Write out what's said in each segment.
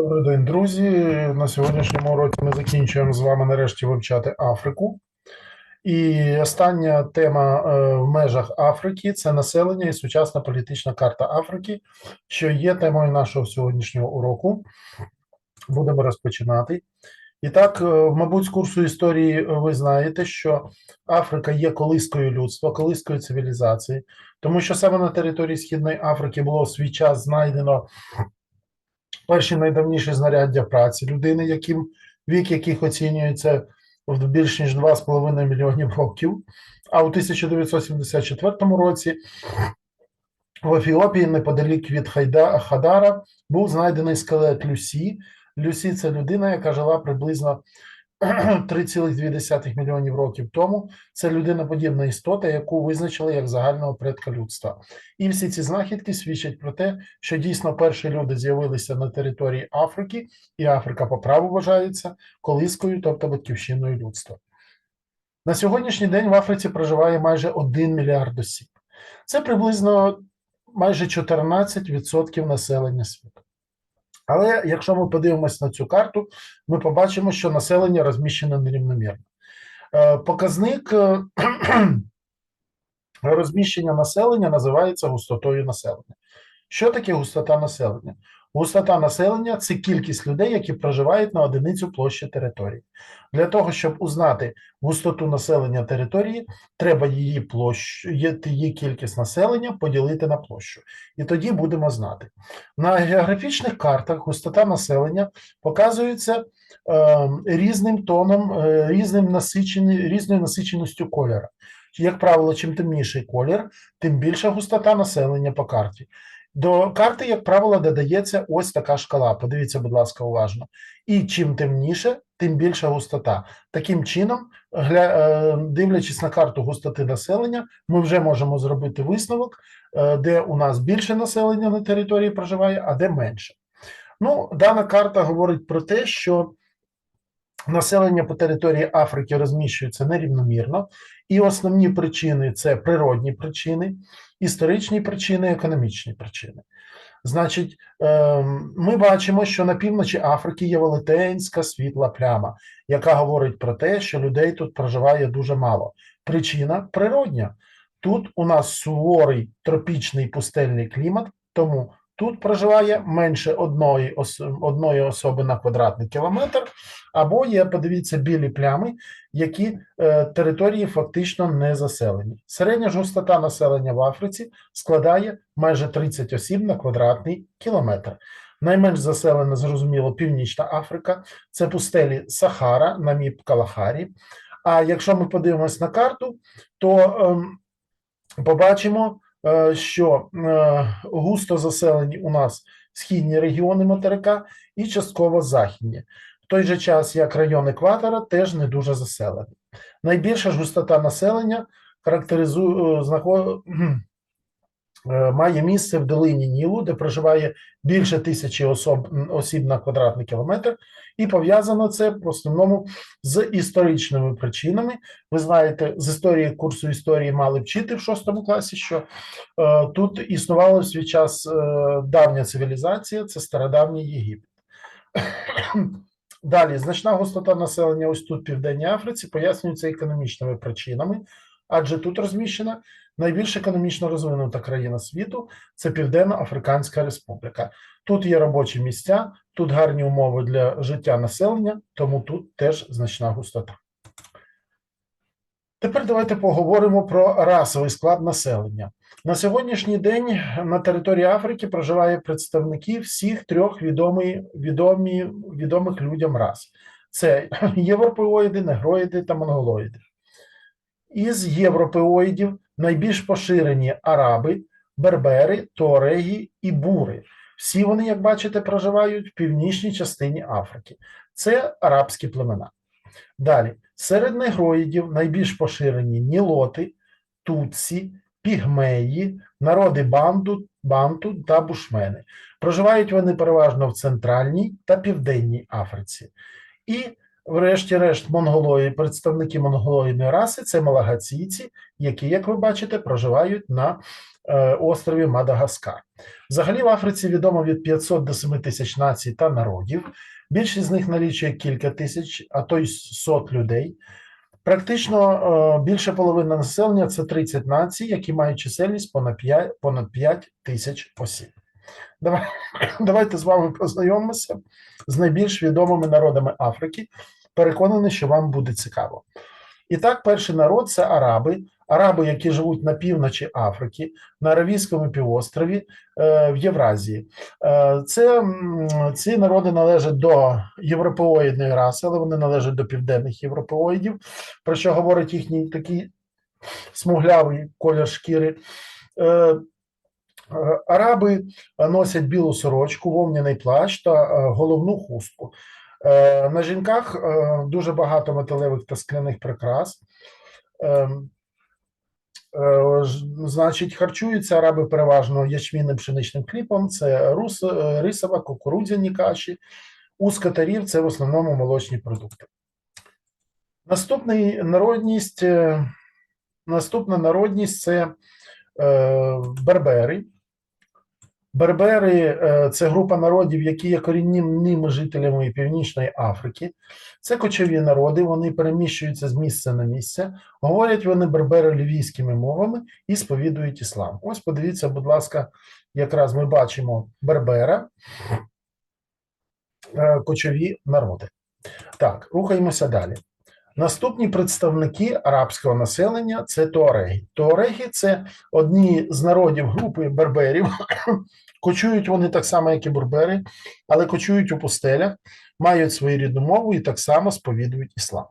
Добрий день, друзі. На сьогоднішньому уроці ми закінчуємо з вами нарешті вивчати Африку. І остання тема е, в межах Африки це населення і сучасна політична карта Африки, що є темою нашого сьогоднішнього уроку. Будемо розпочинати. І так, е, мабуть, з курсу історії ви знаєте, що Африка є колискою людства, колискою цивілізації, тому що саме на території Східної Африки було в свій час знайдено перші найдавніші знаряддя праці людини, яким вік яких оцінюється в більш ніж 2,5 мільйонів років. А у 1974 році в Ефіопії, неподалік від Хайда, Хадара, був знайдений скелет Люсі. Люсі це людина, яка жила приблизно 3,2 мільйонів років тому. Це людиноподібна істота, яку визначили як загального предка людства. І всі ці знахідки свідчать про те, що дійсно перші люди з'явилися на території Африки, і Африка по праву вважається колискою, тобто батьківщиною людства. На сьогоднішній день в Африці проживає майже 1 мільярд осіб. Це приблизно майже 14% населення світу. Але якщо ми подивимось на цю карту, ми побачимо, що населення розміщене нерівномірно. Е, Показник е, розміщення населення називається густотою населення. Що таке густота населення? Густота населення це кількість людей, які проживають на одиницю площі території. Для того, щоб узнати густоту населення території, треба її площу, її кількість населення поділити на площу. І тоді будемо знати. На географічних картах густота населення показується е, різним тоном, е, різним насичені, різною насиченістю кольора. Як правило, чим темніший колір, тим більша густота населення по карті. До карти, як правило, додається ось така шкала. Подивіться, будь ласка, уважно. І чим темніше, тим більша густота. Таким чином, е, дивлячись на карту густоти населення, ми вже можемо зробити висновок, е, де у нас більше населення на території проживає, а де менше. Ну, дана карта говорить про те, що населення по території Африки розміщується нерівномірно, і основні причини це природні причини, історичні причини, економічні причини. Значить, ем, ми бачимо, що на півночі Африки є велетенська світла пляма, яка говорить про те, що людей тут проживає дуже мало. Причина природня. Тут у нас суворий тропічний пустельний клімат, тому тут проживає менше одної, одної особи на квадратний кілометр, або є, подивіться, білі плями, які е, території фактично не заселені. Середня ж густота населення в Африці складає майже 30 осіб на квадратний кілометр. Найменш заселена, зрозуміло, Північна Африка, це пустелі Сахара, наміп Калахарі. А якщо ми подивимось на карту, то е, побачимо, що е, густо заселені у нас східні регіони материка і частково західні. В той же час, як район екватора, теж не дуже заселений. Найбільша ж густота населення характеризує знаход... має місце в долині Нілу, де проживає більше тисячі особ... осіб на квадратний кілометр, і пов'язано це в основному з історичними причинами. Ви знаєте, з історії курсу історії мали вчити в шостому класі, що е, тут існувала в свій час е, давня цивілізація, це стародавній Єгипет. Далі, значна густота населення ось тут, в Південній Африці, пояснюється економічними причинами, адже тут розміщена найбільш економічно розвинута країна світу це Південно-Африканська Республіка. Тут є робочі місця, тут гарні умови для життя населення, тому тут теж значна густота. Тепер давайте поговоримо про расовий склад населення. На сьогоднішній день на території Африки проживає представники всіх трьох відомі, відомі, відомих людям рас: це європеоїди, негроїди та монголоїди. Із європеоїдів найбільш поширені араби, бербери, туареги і бури. Всі вони, як бачите, проживають в північній частині Африки. Це арабські племена. Далі, серед негроїдів найбільш поширені нілоти, туцці, пігмеї, народи банду, банту та бушмени. Проживають вони переважно в Центральній та Південній Африці. І Врешті-решт, монголої, представники монголоїдної раси це малагаційці, які, як ви бачите, проживають на е, острові Мадагаскар. Взагалі в Африці відомо від 500 до 7 тисяч націй та народів. Більшість з них налічує кілька тисяч, а то й сот людей. Практично е, більше половини населення це 30 націй, які мають чисельність понад 5, понад 5 тисяч осіб. Давай, давайте з вами познайомимося з найбільш відомими народами Африки. Переконаний, що вам буде цікаво. І так, перший народ це араби, араби, які живуть на півночі Африки, на Аравійському півострові е, в Євразії. Е, Це ці народи належать до європеоїдної раси, але вони належать до південних європеоїдів, про що говорить їхній такий смуглявий колір шкіри. Е, Араби носять білу сорочку, вовняний плащ та головну хустку. Е, На жінках е, дуже багато металевих та скляних прикрас. Е, Значить, харчуються араби переважно ячмінним пшеничним хлібом, це рус, рисова, кукурудзяні каші. У скотарів це в основному молочні продукти. Наступний народність, наступна народність це бербери. Бербери е, це група народів, які є корінними жителями Північної Африки. Це кочові народи, вони переміщуються з місця на місце. Говорять вони бербери лівійськими мовами і сповідують іслам. Ось подивіться, будь ласка, якраз ми бачимо бербера, е, кочові народи. Так, рухаємося далі. Наступні представники арабського населення це туареги. Туареги це одні з народів групи берберів. Кочують вони так само, як і бербери, але кочують у пустелях, мають свою рідну мову і так само сповідують іслам.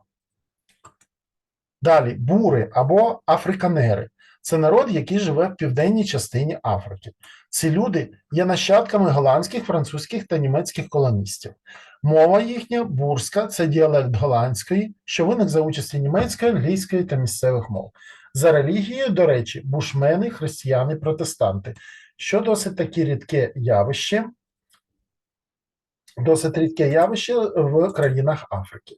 Далі бури або африканери. Це народ, який живе в південній частині Африки. Ці люди є нащадками голландських, французьких та німецьких колоністів. Мова їхня бурська це діалект голландської, що виник за участі німецької, англійської та місцевих мов. За релігією, до речі, бушмени, християни, протестанти, що досить таке рідке явище, досить рідке явище в країнах Африки.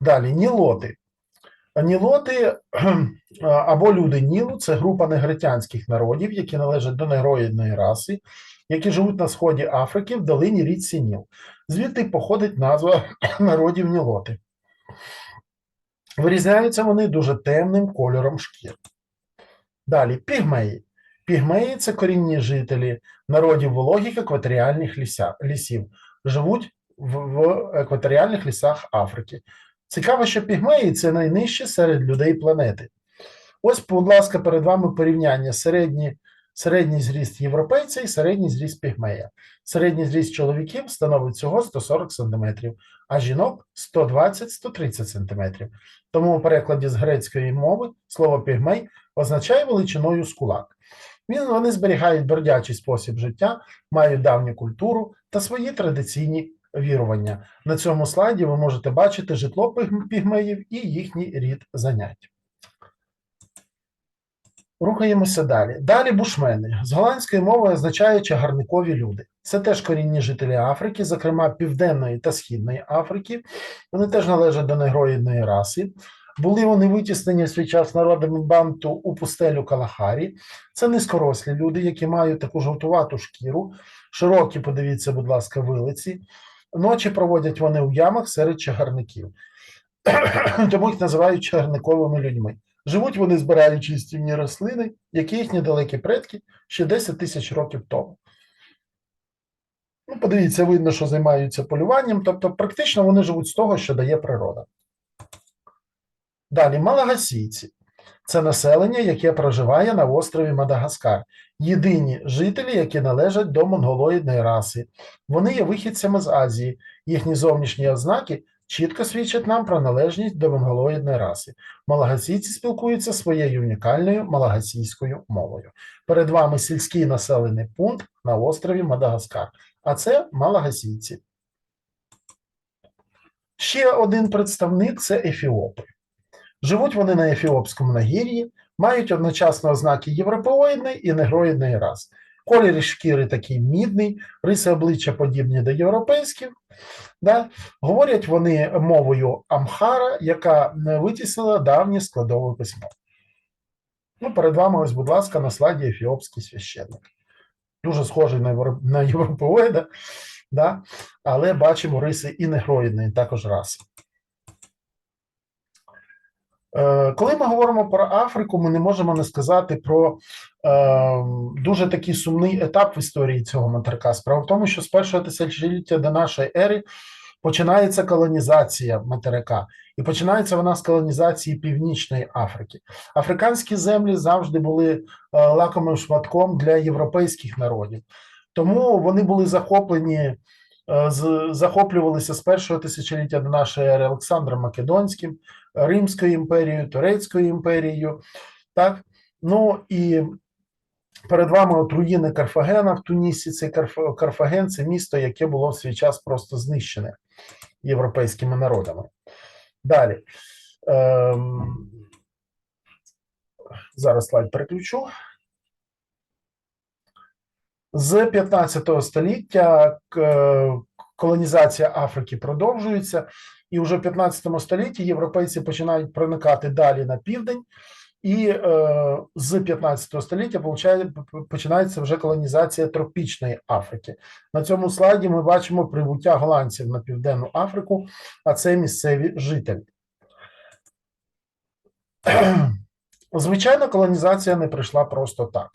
Далі нілоти. Нілоти або люди Нілу це група негритянських народів, які належать до негроїдної раси, які живуть на сході Африки в долині річці Ніл. Звідти походить назва народів Нілоти. Вирізняються вони дуже темним кольором шкір. Далі пігмеї. Пігмеї це корінні жителі народів вологих екваторіальних ліся, лісів, живуть в, в екваторіальних лісах Африки. Цікаво, що пігмеї це найнижчі серед людей планети. Ось, будь ласка, перед вами порівняння середні, середній зріст європейця і середній зріст пігмея. Середній зріст чоловіків становить всього 140 см, а жінок 120-130 см. Тому у перекладі з грецької мови слово пігмей означає величиною з кулак. Вони зберігають бродячий спосіб життя, мають давню культуру та свої традиційні вірування. На цьому слайді ви можете бачити житло пігмеїв і їхній рід занять. Рухаємося далі. Далі бушмени. З голландської мови означає чагарникові люди. Це теж корінні жителі Африки, зокрема Південної та Східної Африки. Вони теж належать до негроїдної раси. Були вони витіснені в свій час народами банту у пустелю Калахарі. Це низькорослі люди, які мають таку жовтувату шкіру, широкі, подивіться, будь ласка, вилиці. Ночі проводять вони у ямах серед чагарників. Тому їх називають чагарниковими людьми. Живуть вони, збираючи їстівні рослини, які їхні далекі предки ще 10 тисяч років тому. Ну, подивіться, видно, що займаються полюванням, тобто практично вони живуть з того, що дає природа. Далі, малагасійці. Це населення, яке проживає на острові Мадагаскар. Єдині жителі, які належать до монголоїдної раси. Вони є вихідцями з Азії. Їхні зовнішні ознаки чітко свідчать нам про належність до монголоїдної раси. Малагасійці спілкуються своєю унікальною малагасійською мовою. Перед вами сільський населений пункт на острові Мадагаскар, а це малагасійці. Ще один представник це ефіопи. Живуть вони на Ефіопському нагір'ї, мають одночасно ознаки європеоїдної і негроїдної рас. Колір шкіри такий мідний, риси обличчя подібні до європейських. Да? Говорять вони мовою Амхара, яка не витіснила давнє складове письмо. Ну, перед вами, ось, будь ласка, на слайді ефіопський священник. Дуже схожий на європеоїда, да? але бачимо риси і негроїдної також раси. Е, Коли ми говоримо про Африку, ми не можемо не сказати про е, дуже такий сумний етап в історії цього материка. Справа в тому, що з першого тисячоліття до нашої ери починається колонізація материка, і починається вона з колонізації Північної Африки. Африканські землі завжди були е, лакомим шматком для європейських народів, тому вони були захоплені. е, Захоплювалися з першого тисячоліття до нашої ери Олександром Македонським, Римською імперією, Турецькою імперією. Так? Ну і перед вами от руїни Карфагена в Тунісі. Цей Карф- Карфаген це місто, яке було в свій час просто знищене європейськими народами. Далі. Ем... Зараз слайд переключу. З 15 століття колонізація Африки продовжується, і вже в 15 столітті європейці починають проникати далі на південь, і е, з 15 століття получає- починається вже колонізація тропічної Африки. На цьому слайді ми бачимо прибуття голландців на Південну Африку, а це місцеві жителі. Звичайно, колонізація не прийшла просто так.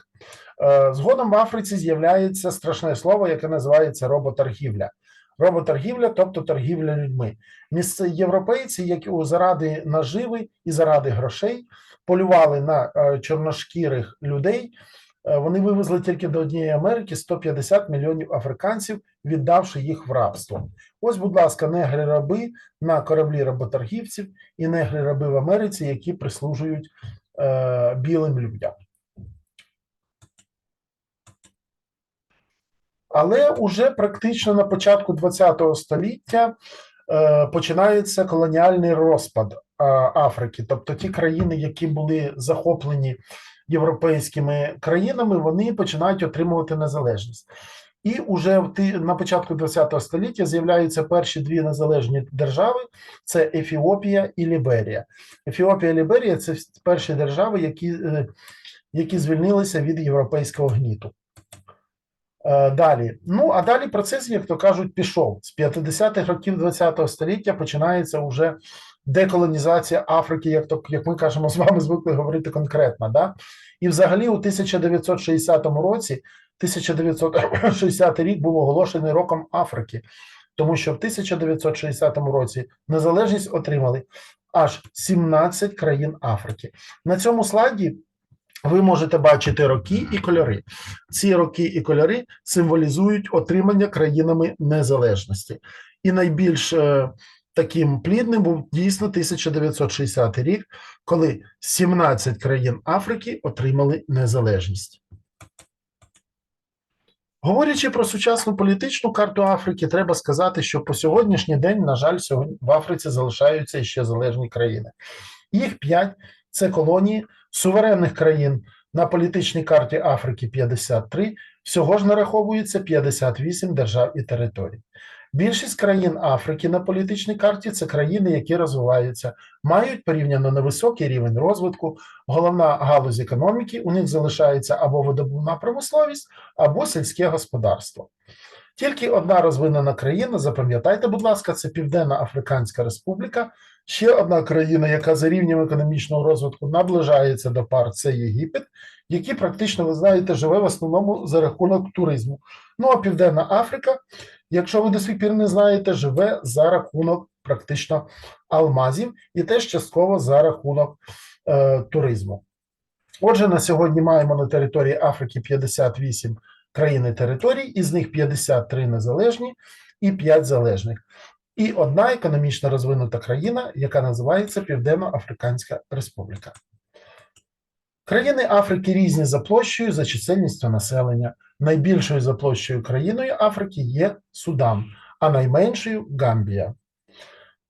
Е, Згодом в Африці з'являється страшне слово, яке називається роботоргівля. Роботоргівля, тобто торгівля людьми. Місце європейці, які заради наживи і заради грошей полювали на е, чорношкірих людей. Е, Вони вивезли тільки до однієї Америки 150 мільйонів африканців, віддавши їх в рабство. Ось, будь ласка, негри-раби на кораблі работоргівців і негри-раби в Америці, які прислужують е, білим людям. Але уже практично на початку ХХ століття е, починається колоніальний розпад а, Африки. Тобто ті країни, які були захоплені європейськими країнами, вони починають отримувати незалежність. І уже в ти- на початку ХХ століття з'являються перші дві незалежні держави: це Ефіопія і Ліберія. Ефіопія і Ліберія це перші держави, які, е, які звільнилися від європейського гніту. Е, Далі, ну а далі процес, як то кажуть, пішов з 50-х років ХХ століття. Починається вже деколонізація Африки, як то як ми кажемо з вами звикли говорити конкретно. Да? І взагалі у 1960 році, 1960 рік був оголошений роком Африки, тому що в 1960 році незалежність отримали аж 17 країн Африки. На цьому слайді ви можете бачити роки і кольори. Ці роки і кольори символізують отримання країнами незалежності. І найбільш е, таким плідним був дійсно 1960 рік, коли 17 країн Африки отримали незалежність. Говорячи про сучасну політичну карту Африки, треба сказати, що по сьогоднішній день, на жаль, сьогодні в Африці залишаються ще залежні країни. Їх п'ять це колонії суверенних країн на політичній карті Африки 53, всього ж нараховується 58 держав і територій. Більшість країн Африки на політичній карті це країни, які розвиваються, мають порівняно невисокий рівень розвитку. Головна галузь економіки у них залишається або видобувна промисловість, або сільське господарство. Тільки одна розвинена країна, запам'ятайте, будь ласка, це Південна Африканська Республіка. Ще одна країна, яка за рівнем економічного розвитку наближається до пар, це Єгипет, який практично, ви знаєте, живе в основному за рахунок туризму. Ну а Південна Африка, якщо ви до сих пір не знаєте, живе за рахунок практично алмазів і теж частково за рахунок е, туризму. Отже, на сьогодні маємо на території Африки 58 країн і територій, із них 53 незалежні і 5 залежних. І одна економічно розвинута країна, яка називається Південно-Африканська Республіка. Країни Африки різні за площею, за чисельністю населення. Найбільшою за площею країною Африки є Судан, а найменшою Гамбія.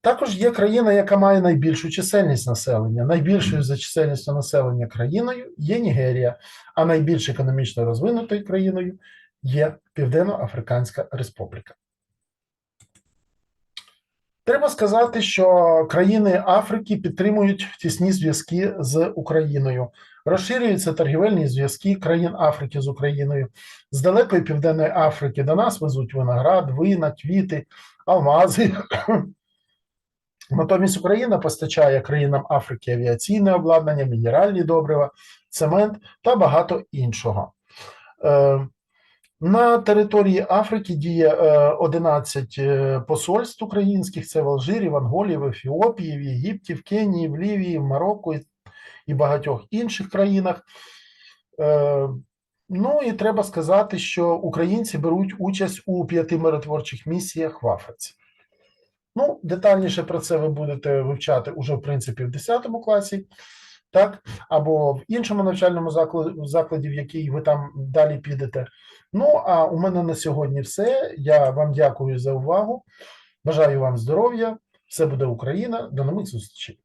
Також є країна, яка має найбільшу чисельність населення. Найбільшою за чисельністю населення країною є Нігерія, а найбільш економічно розвинутою країною є Південно-Африканська Республіка. Треба сказати, що країни Африки підтримують тісні зв'язки з Україною. Розширюються торгівельні зв'язки країн Африки з Україною. З далекої Південної Африки до нас везуть виноград, вина, квіти, алмази. Натомість Україна постачає країнам Африки авіаційне обладнання, мінеральні добрива, цемент та багато іншого. Е, на території Африки діє е, 11 е, посольств українських: це в Алжирі, в Анголі, в Ефіопії, в Єгипті, в Кенії, в Лівії, в Марокко і- багатьох інших країнах. Е, Ну і треба сказати, що українці беруть участь у п'яти миротворчих місіях в Африці. Ну, детальніше про це ви будете вивчати уже, в принципі, в 10 класі, так, або в іншому навчальному закладі, в який ви там далі підете. Ну, а у мене на сьогодні все. Я вам дякую за увагу. Бажаю вам здоров'я. Все буде Україна. До нових зустрічей.